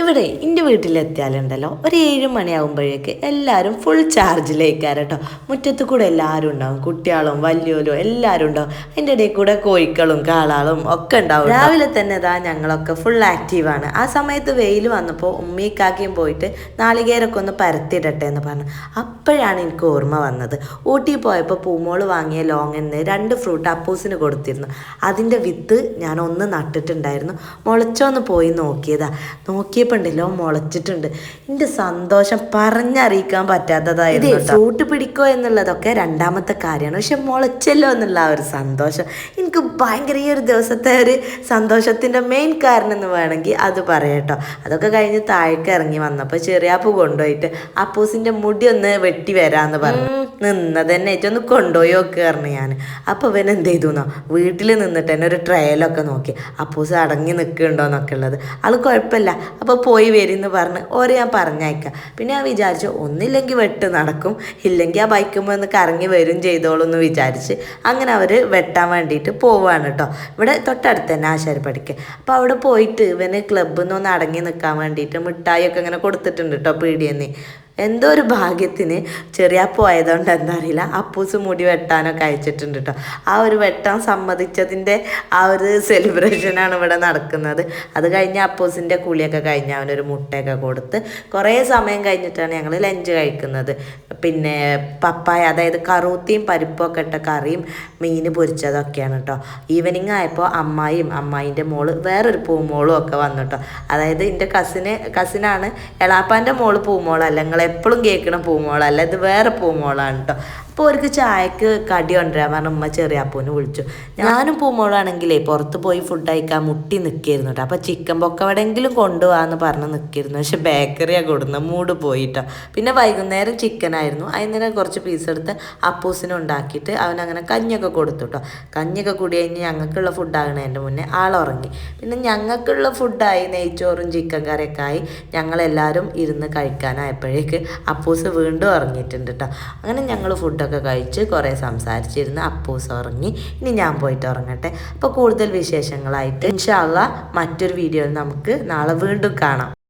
ഇവിടെ എന്റെ വീട്ടിലെത്തിയാലുണ്ടല്ലോ. ഒരു ഏഴ് മണിയാകുമ്പോഴേക്ക് എല്ലാവരും ഫുൾ ചാർജിലേക്കാരം കേട്ടോ മുറ്റത്ത് കൂടെ എല്ലാവരും ഉണ്ടാവും. കുട്ടികളും വലിയോലും എല്ലാവരും ഉണ്ടാവും. അതിന്റെ ഇടയിൽ കൂടെ കോഴിക്കളും കാളാളും ഒക്കെ ഉണ്ടാവും രാവിലെ തന്നെ ഇതാ ഞങ്ങളൊക്കെ ഫുൾ ആക്റ്റീവാണ് ആ സമയത്ത് വെയിൽ വന്നപ്പോൾ ഉമ്മിക്കാക്കിയും പോയിട്ട് നാളികേരൊക്കെ ഒന്ന് പരത്തിയിടട്ടെ എന്ന് പറഞ്ഞു. അപ്പോഴാണ് എനിക്ക് ഓർമ്മ വന്നത്. ഊട്ടി പോയപ്പോൾ പൂമോൾ വാങ്ങിയ ലോങ്ങെന്ന് രണ്ട് ഫ്രൂട്ട് അപ്പൂസിന് കൊടുത്തിരുന്നു. അതിന്റെ വിത്ത് ഞാൻ ഒന്ന് നട്ടിട്ടുണ്ടായിരുന്നു. മുളച്ചോന്ന് പോയി നോക്കിയതാ. ഉണ്ടല്ലോ മുളച്ചിട്ടുണ്ട് എന്റെ സന്തോഷം പറഞ്ഞറിയിക്കാൻ പറ്റാത്തതായിരുന്നു ഫ്രൂട്ട് പിടിക്കോ എന്നുള്ളതൊക്കെ രണ്ടാമത്തെ കാര്യമാണ് പക്ഷെ മുളച്ചല്ലോ എന്നുള്ള ആ ഒരു സന്തോഷം എനിക്ക് ഭയങ്കര ഈ ഒരു ദിവസത്തെ ഒരു സന്തോഷത്തിന്റെ മെയിൻ കാരണം എന്ന് വേണമെങ്കിൽ അത് പറയട്ടോ അതൊക്കെ കഴിഞ്ഞ് താഴേക്ക് ഇറങ്ങി വന്നപ്പോൾ ചെറിയാപ്പ് കൊണ്ടുപോയിട്ട് അപ്പൂസിന്റെ മുടി ഒന്ന് വെട്ടി വരാമെന്ന് പറഞ്ഞു നിന്നത് തന്നെ ഏറ്റൊന്ന് കൊണ്ടുപോയി നോക്കുകയായിരുന്നു ഞാൻ അപ്പോൾ ഇവൻ എന്ത് ചെയ്തു എന്നോ വീട്ടിൽ നിന്നിട്ട് തന്നെ ഒരു ട്രയലൊക്കെ നോക്കി. അപ്പൂസ് അടങ്ങി നിൽക്കുന്നുണ്ടോ എന്നൊക്കെ ഉള്ളത്. ആൾ കുഴപ്പമില്ല. അപ്പോൾ പോയി വരുമെന്ന് പറഞ്ഞ് ഓരോ ഞാൻ പറഞ്ഞയക്കാം. പിന്നെ ഞാൻ വിചാരിച്ചു ഒന്നില്ലെങ്കിൽ വെട്ട് നടക്കും. ഇല്ലെങ്കിൽ ആ ബൈക്കുമ്പോൾ ഒന്ന് കറങ്ങി വരും ചെയ്തോളൂ എന്ന് വിചാരിച്ച് അങ്ങനെ അവർ വെട്ടാൻ വേണ്ടിയിട്ട് പോവാണ് കേട്ടോ ഇവിടെ തൊട്ടടുത്ത് തന്നെ ആശാരിപ്പടിക്ക്. അപ്പോൾ അവിടെ പോയിട്ട് ഇവന് ക്ലബ്ബിൽ നിന്ന് ഒന്ന് അടങ്ങി നിൽക്കാൻ വേണ്ടിയിട്ട് മിഠായിയൊക്കെ ഇങ്ങനെ കൊടുത്തിട്ടുണ്ട് കേട്ടോ പീടിയെന്ന്. എന്തോ ഒരു ഭാഗ്യത്തിന് ചെറിയ ആയതുകൊണ്ട് എന്താ അറിയില്ല. അപ്പൂസ് മുടി വെട്ടാനൊക്കെ അയച്ചിട്ടുണ്ട് കേട്ടോ ആ ഒരു വെട്ടാൻ സമ്മതിച്ചതിന്റെ ആ ഒരു സെലിബ്രേഷനാണ് ഇവിടെ നടക്കുന്നത്. അത് കഴിഞ്ഞ് അപ്പൂസിന്റെ കുളിയൊക്കെ കഴിഞ്ഞ് അവനൊരു മുട്ടയൊക്കെ കൊടുത്ത് കുറേ സമയം കഴിഞ്ഞിട്ടാണ് ഞങ്ങൾ ലഞ്ച് കഴിക്കുന്നത്. പിന്നെ പപ്പായ അതായത് കറൂത്തിയും പരിപ്പൊക്കെ ഇട്ട കറിയും മീൻ പൊരിച്ചതൊക്കെയാണ് കേട്ടോ ഈവനിങ് ആയപ്പോൾ അമ്മായിയും അമ്മായിന്റെ മോൾ വേറൊരു പൂമോളും ഒക്കെ വന്നു കേട്ടോ അതായത് എന്റെ കസിന് കസിനാണ് എളാപ്പാന്റെ മോൾ പൂമോളല്ല. എപ്പോഴും കേൾക്കണ പൂമോളല്ല ഇത് വേറെ പൂമോളാണ് കേട്ടോ അപ്പോൾ അവർക്ക് ചായക്ക് കടി കൊണ്ടുവരാൻ പറഞ്ഞ ഉമ്മ ചെറിയാപ്പൂന് വിളിച്ചു. ഞാനും പൂമോളാണെങ്കിലേ പുറത്ത് പോയി ഫുഡ് കഴിക്കാൻ മുട്ടി നിൽക്കായിരുന്നു കേട്ടോ അപ്പോൾ ചിക്കൻ പൊക്ക എവിടെയെങ്കിലും കൊണ്ടുപോകാമെന്ന് പറഞ്ഞ് നിൽക്കായിരുന്നു പക്ഷെ ബേക്കറിയാണ് കൊടുന്ന മൂട് പോയിട്ടോ പിന്നെ വൈകുന്നേരം ചിക്കനായിരുന്നു അതിന് കുറച്ച് പീസ് എടുത്ത് അപ്പൂസിനെ ഉണ്ടാക്കിയിട്ട് അവനങ്ങനെ കഞ്ഞൊക്കെ കൊടുത്തു കേട്ടോ കഞ്ഞൊക്കെ കൂടി കഴിഞ്ഞ് ഞങ്ങൾക്കുള്ള ഫുഡാകണേന്റെ മുന്നേ ആളുറങ്ങി പിന്നെ ഞങ്ങൾക്കുള്ള ഫുഡായി നെയ്ച്ചോറും ചിക്കൻ കറിയൊക്കെ ആയി. ഞങ്ങളെല്ലാവരും ഇരുന്ന് കഴിക്കാനായപ്പോഴേക്ക് അപ്പൂസ് വീണ്ടും ഉറങ്ങിയിട്ടുണ്ട് കേട്ടോ അങ്ങനെ ഞങ്ങൾ ഫുഡൊക്കെ കഴിച്ച് കുറേ സംസാരിച്ചിരുന്ന്. അപ്പൂസ് ഉറങ്ങി. ഇനി ഞാൻ പോയിട്ട് ഉറങ്ങട്ടെ. അപ്പോൾ കൂടുതൽ വിശേഷങ്ങളായിട്ട് ഇൻഷാല്ല മറ്റൊരു വീഡിയോയിൽ നമുക്ക് നാളെ വീണ്ടും കാണാം.